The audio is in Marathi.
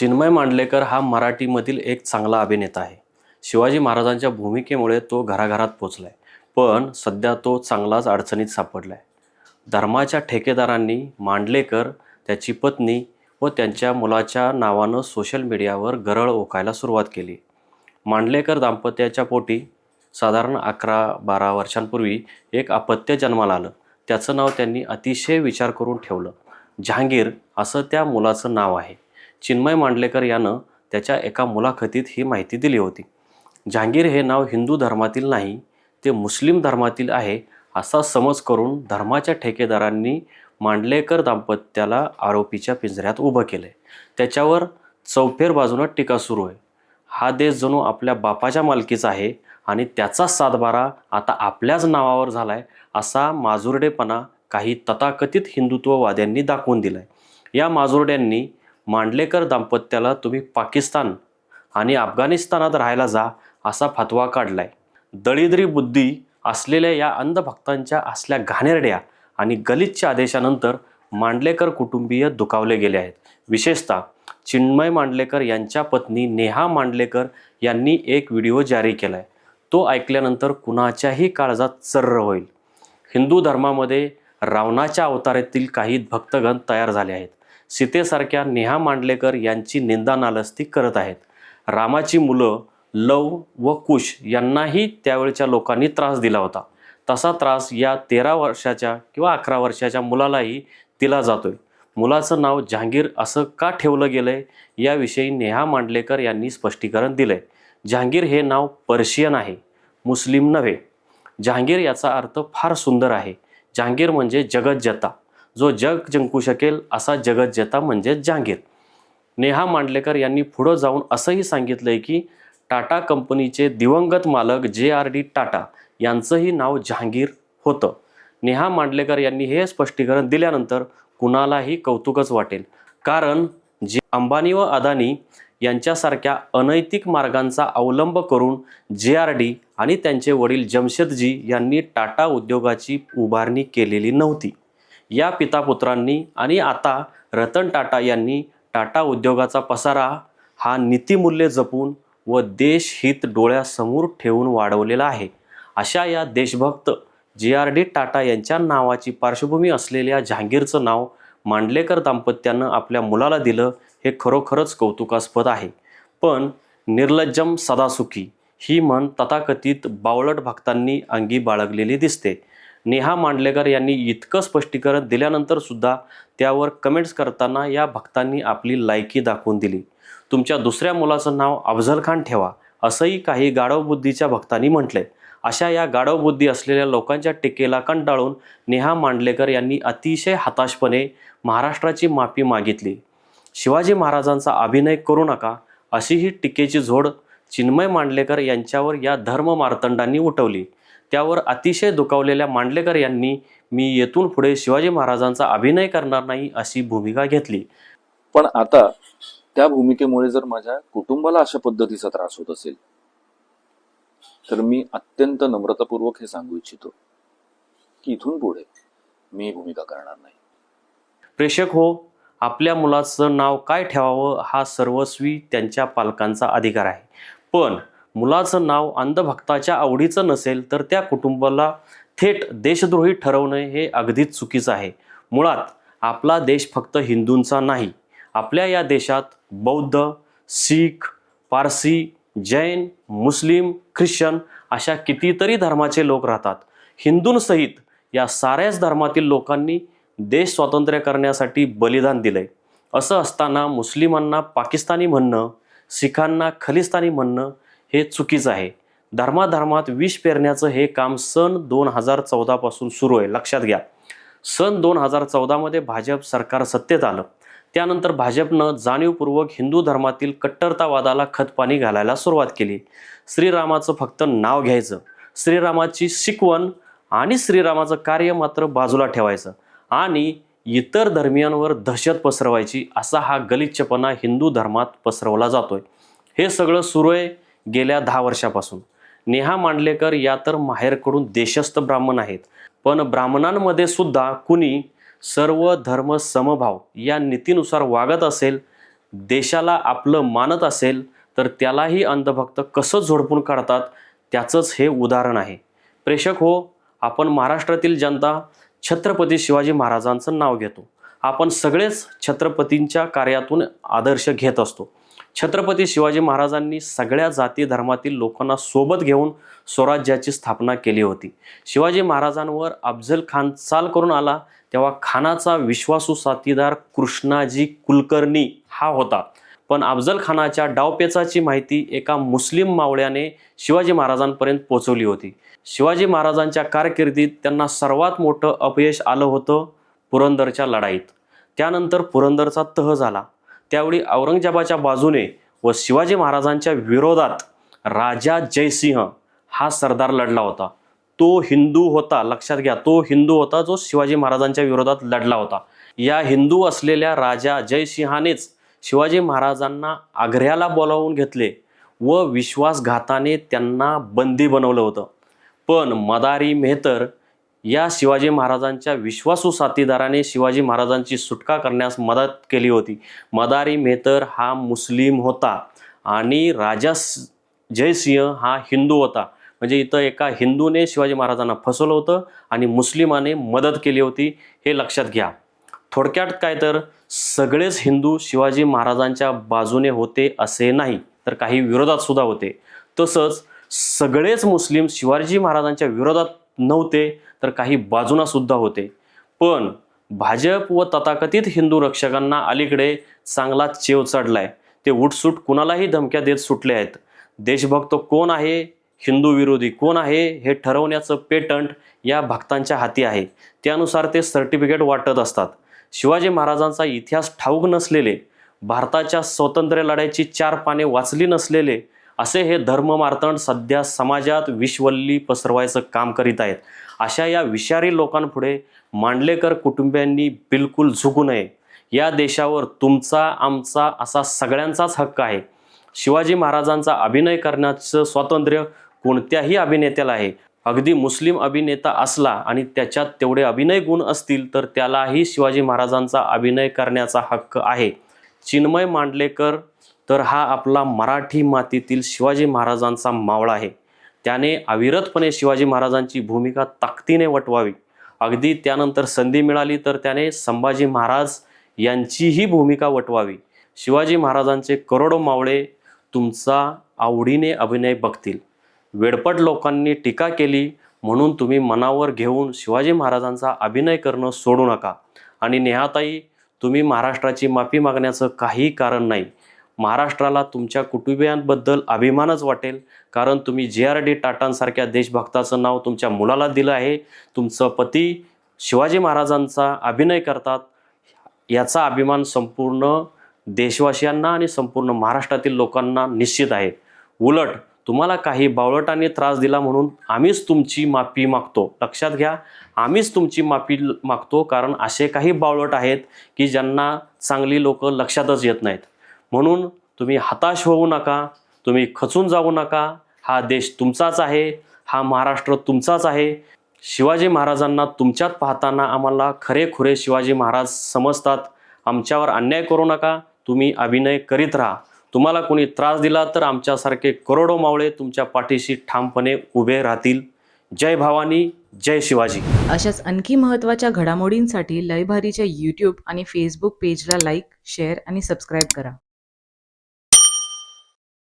चिन्मय मांडलेकर हा मराठीमधील एक चांगला अभिनेता आहे. शिवाजी महाराजांच्या भूमिकेमुळे तो घराघरात पोचलाय पण सध्या तो चांगलाच अडचणीत सापडलाय. धर्माच्या ठेकेदारांनी मांडलेकर त्याची पत्नी व त्यांच्या मुलाच्या नावानं सोशल मीडियावर गरळ ओकायला सुरुवात केली. मांडलेकर दाम्पत्याच्या पोटी साधारण अकरा बारा वर्षांपूर्वी एक अपत्य जन्माला आलं. त्याचं नाव त्यांनी अतिशय विचार करून ठेवलं. जहांगीर असं त्या मुलाचं नाव आहे. चिन्मय मांडलेकर यानं त्याच्या एका मुलाखतीत ही माहिती दिली होती. जहांगीर हे नाव हिंदू धर्मातील नाही ते मुस्लिम धर्मातील आहे असा समज करून धर्माच्या ठेकेदारांनी मांडलेकर दाम्पत्याला आरोपीच्या पिंजऱ्यात उभं केलं त्याच्यावर चौफेर बाजूनं टीका सुरू आहे. हा देश जणू आपल्या बापाच्या मालकीचा आहे आणि त्याचा सातबारा आता आपल्याच नावावर झालाय असा माजुर्डेपणा काही तथाकथित हिंदुत्ववाद्यांनी दाखवून दिलाय. या माजुरड्यांनी मांडलेकर दाम्पत्याला तुम्ही पाकिस्तान आणि अफगाणिस्तानात राहायला जा असा फतवा काढलाय. दळिद्री बुद्धी असलेल्या या अंधभक्तांच्या असल्या घाणेरड्या आणि गलितच्या आदेशानंतर मांडलेकर कुटुंबीय दुखावले गेले आहेत. विशेषतः चिन्मय मांडलेकर यांच्या पत्नी नेहा मांडलेकर यांनी एक व्हिडिओ जारी केला आहे तो ऐकल्यानंतर कुणाच्याही काळजात चर्र होईल. हिंदू धर्मामध्ये रावणाच्या अवतारातील काही भक्तगण तयार झाले आहेत. सीतेसारख्या नेहा मांडलेकर यांची निंदा नालस्ती करत आहेत. रामाची मुलं लव व कुश यांनाही त्यावेळच्या लोकांनी त्रास दिला होता. तसा त्रास या तेरा वर्षाच्या किंवा अकरा वर्षाच्या मुलालाही दिला जातोय. मुलाचं नाव जहांगीर असं का ठेवलं गेलंय याविषयी नेहा मांडलेकर यांनी स्पष्टीकरण दिलंय. जहांगीर हे नाव पर्शियन आहे मुस्लिम नव्हे. जहांगीर याचा अर्थ फार सुंदर आहे. जहांगीर म्हणजे जगज्जता. जो जग जिंकू शकेल असा जगज्जता म्हणजे जहांगीर. नेहा मांडलेकर यांनी पुढं जाऊन असंही सांगितलंय की टाटा कंपनीचे दिवंगत मालक जे आर डी टाटा यांचंही नाव जहांगीर होतं. नेहा मांडलेकर यांनी हे स्पष्टीकरण दिल्यानंतर कुणालाही कौतुकच वाटेल. कारण जे अंबानी व अदानी यांच्यासारख्या अनैतिक मार्गांचा अवलंब करून जे आर डी आणि त्यांचे वडील जमशेदजी यांनी टाटा उद्योगाची उभारणी केलेली नव्हती. या पितापुत्रांनी आणि आता रतन टाटा यांनी टाटा उद्योगाचा पसारा हा नीतिमूल्य जपून व देशहित डोळ्यासमोर ठेवून वाढवलेला आहे. अशा या देशभक्त जे आर डी टाटा यांच्या नावाची पार्श्वभूमी असलेल्या जहांगीरचं नाव मांडलेकर दाम्पत्यानं आपल्या मुलाला दिलं हे खरोखरच कौतुकास्पद आहे. पण निर्लज्जम सदासुखी ही म्हण तथाकथित बावळट भक्तांनी अंगी बाळगलेली दिसते. नेहा मांडलेकर यांनी इतकं स्पष्टीकरण दिल्यानंतर सुद्धा त्यावर कमेंट्स करताना या भक्तांनी आपली लायकी दाखवून दिली. तुमच्या दुसऱ्या मुलाचं नाव अफझल खान ठेवा असंही काही गाढव बुद्धीच्या भक्तांनी म्हटलंय. अशा या गाढव बुद्धी असलेल्या लोकांच्या टीकेला कंटाळून नेहा मांडलेकर यांनी अतिशय हताशपणे महाराष्ट्राची माफी मागितली. शिवाजी महाराजांचा अभिनय करू नका अशी ही टीकेची झोड चिन्मय मांडलेकर यांच्यावर या धर्म मार्तंडांनी उठवली. त्यावर अतिशय दुखावलेल्या मांडलेकर यांनी मी येथून पुढे शिवाजी महाराजांचा अभिनय करणार नाही अशी भूमिका घेतली. पण आता त्या भूमिकेमुळे जर माझ्या कुटुंबाला अशा पद्धतीचा त्रास होत असेल तर मी अत्यंत नम्रतापूर्वक हे सांगू इच्छितो की इथून पुढे मी भूमिका करणार नाही. प्रेक्षक हो आपल्या मुलाचं नाव काय ठेवावं हा सर्वस्वी त्यांच्या पालकांचा अधिकार आहे. पण मुलाचं नाव अंधभक्ताच्या आवडीचं नसेल तर त्या कुटुंबाला थेट देशद्रोही ठरवणं हे अगदीच चुकीचं आहे. मुळात आपला देश फक्त हिंदूंचा नाही. आपल्या या देशात बौद्ध शीख पारसी जैन मुस्लिम ख्रिश्चन अशा कितीतरी धर्माचे लोक राहतात. हिंदूंसहित या साऱ्याच धर्मातील लोकांनी देश स्वातंत्र्य करण्यासाठी बलिदान दिलंय. असं असताना मुस्लिमांना पाकिस्तानी म्हणणं शिखांना खलिस्तानी म्हणणं हे चुकीचं आहे. धर्माधर्मात विष पेरण्याचं हे काम सन दोन हजार चौदापासून सुरू आहे. लक्षात घ्या. सन दोन हजार चौदामध्ये भाजप सरकार सत्तेत आलं. त्यानंतर भाजपनं जाणीवपूर्वक हिंदू धर्मातील कट्टरतावादाला खतपाणी घालायला सुरुवात केली. श्रीरामाचं फक्त नाव घ्यायचं. श्रीरामाची शिकवण आणि श्रीरामाचं कार्य मात्र बाजूला ठेवायचं. आणि इतर धर्मियांवर दहशत पसरवायची असा हा गलिच्छपणा हिंदू धर्मात पसरवला जातोय. हे सगळं सुरू आहे. गेल्या दहा वर्षापासून. नेहा मांडलेकर या तर माहेरकडून देशस्थ ब्राह्मण आहेत. पण ब्राह्मणांमध्ये सुद्धा कुणी सर्व धर्म समभाव या नीतीनुसार वागत असेल देशाला आपलं मानत असेल तर त्यालाही अंधभक्त कसं झोडपून काढतात त्याचंच हे उदाहरण आहे. प्रेक्षक हो आपण महाराष्ट्रातील जनता छत्रपती शिवाजी महाराजांचं नाव घेतो. आपण सगळेच छत्रपतींच्या कार्यातून आदर्श घेत असतो. छत्रपती शिवाजी महाराजांनी सगळ्या जाती धर्मातील लोकांना सोबत घेऊन स्वराज्याची स्थापना केली होती. शिवाजी महाराजांवर अफजल खान चाल करून आला तेव्हा खानाचा विश्वासू साथीदार कृष्णाजी कुलकर्णी हा होता. पण अफजल खानाच्या डावपेचाची माहिती एका मुस्लिम मावळ्याने शिवाजी महाराजांपर्यंत पोहोचवली होती. शिवाजी महाराजांच्या कारकिर्दीत त्यांना सर्वात मोठं अपयश आलं होतं पुरंदरच्या लढाईत. त्यानंतर पुरंदरचा तह झाला. त्यावेळी औरंगजेबाच्या बाजूने व शिवाजी महाराजांच्या विरोधात राजा जयसिंह हा सरदार लढला होता. तो हिंदू होता लक्षात घ्या तो हिंदू होता जो शिवाजी महाराजांच्या विरोधात लढला होता. या हिंदू असलेल्या राजा जयसिंहानेच शिवाजी महाराजांना आग्र्याला बोलावून घेतले व विश्वासघाताने त्यांना बंदी बनवलं होतं. पण मदारी मेहतर या शिवाजी महाराजांच्या विश्वासू साथीदाराने शिवाजी महाराजांची सुटका करण्यास मदत केली होती. मदारी मेहतर हा मुस्लिम होता आणि राजा जयसिंह हा हिंदू होता. म्हणजे इथं एका हिंदूने शिवाजी महाराजांना फसवलं होतं आणि मुस्लिमाने मदत केली होती हे लक्षात घ्या. थोडक्यात काय तर सगळेच हिंदू शिवाजी महाराजांच्या बाजूने होते असे नाही तर काही विरोधात सुद्धा होते. तसंच सगळेच मुस्लिम शिवाजी महाराजांच्या विरोधात नव्हते तर काही बाजूना सुद्धा होते. पण भाजप व तथाकथित हिंदू रक्षकांना अलीकडे चांगला चेव चढलाय. ते उठसूट कुणालाही धमक्या देत सुटले आहेत. देशभक्त कोण आहे? हिंदू विरोधी कोण आहे? हे ठरवण्याचं पेटंट या भक्तांच्या हाती आहे. त्यानुसार ते सर्टिफिकेट वाटत असतात. शिवाजी महाराजांचा इतिहास ठाऊक नसलेले भारताच्या स्वातंत्र्य लढ्याची चार पाने वाचली नसलेले असे हे धर्ममार्तंड सध्या समाजात विश्वल्ली पसरवायचं काम करीत आहेत. अशा या विषारी लोकांपुढे मांडलेकर कुटुंबियांनी बिलकुल झुकू नये. या देशावर तुमचा आमचा असा सगळ्यांचाच हक्क आहे. शिवाजी महाराजांचा अभिनय करण्याचं स्वातंत्र्य कोणत्याही अभिनेत्याला आहे. अगदी मुस्लिम अभिनेता असला आणि त्याच्यात तेवढे अभिनय गुण असतील तर त्यालाही शिवाजी महाराजांचा अभिनय करण्याचा हक्क आहे. चिन्मय मांडलेकर तर हा आपला मराठी मातीतील शिवाजी महाराजांचा मावळा आहे. त्याने अविरतपणे शिवाजी महाराजांची भूमिका ताकदीने वटवावी. अगदी त्यानंतर संधी मिळाली तर त्याने संभाजी महाराज यांचीही भूमिका वटवावी. शिवाजी महाराजांचे करोडो मावळे तुमचा आवडीने अभिनय बघतील. वेडपट लोकांनी टीका केली म्हणून तुम्ही मनावर घेऊन शिवाजी महाराजांचा अभिनय करणं सोडू नका. आणि नेहाताई तुम्ही महाराष्ट्राची माफी मागण्याचं काही कारण नाही. महाराष्ट्राला तुमच्या कुटुंबियांबद्दल अभिमानच वाटेल. कारण तुम्ही जे आर डी टाटांसारख्या देशभक्ताचं नाव तुमच्या मुलाला दिलं आहे. तुमचं पती शिवाजी महाराजांचा अभिनय करतात. याचा अभिमान संपूर्ण देशवासियांना आणि संपूर्ण महाराष्ट्रातील लोकांना निश्चित आहे. उलट तुम्हाला काही बावळटाने त्रास दिला म्हणून आम्हीच तुमची माफी मागतो. लक्षात घ्या आम्हीच तुमची माफी ल- मागतो. कारण असे काही बावळट आहेत की ज्यांना चांगली लोक लक्षातच येत नाहीत. म्हणून तुम्ही हताश होऊ नका तुम्ही खचून जाऊ नका. हा देश तुमचाच आहे हा महाराष्ट्र तुमचाच आहे. शिवाजी महाराजांना तुमच्यात पाहताना आम्हाला खरेखुरे शिवाजी महाराज समजतात. आमच्यावर अन्याय करू नका तुम्ही अभिनय करीत राहा. तुम्हाला कोणी त्रास दिला तर आमच्यासारखे करोडो मावळे तुमच्या पाठीशी ठामपणे उभे राहतील. जय भवानी जय शिवाजी. अशाच आणखी महत्त्वाच्या घडामोडींसाठी लयभारीच्या यूट्यूब आणि फेसबुक पेजला लाईक शेअर आणि सबस्क्राईब करा.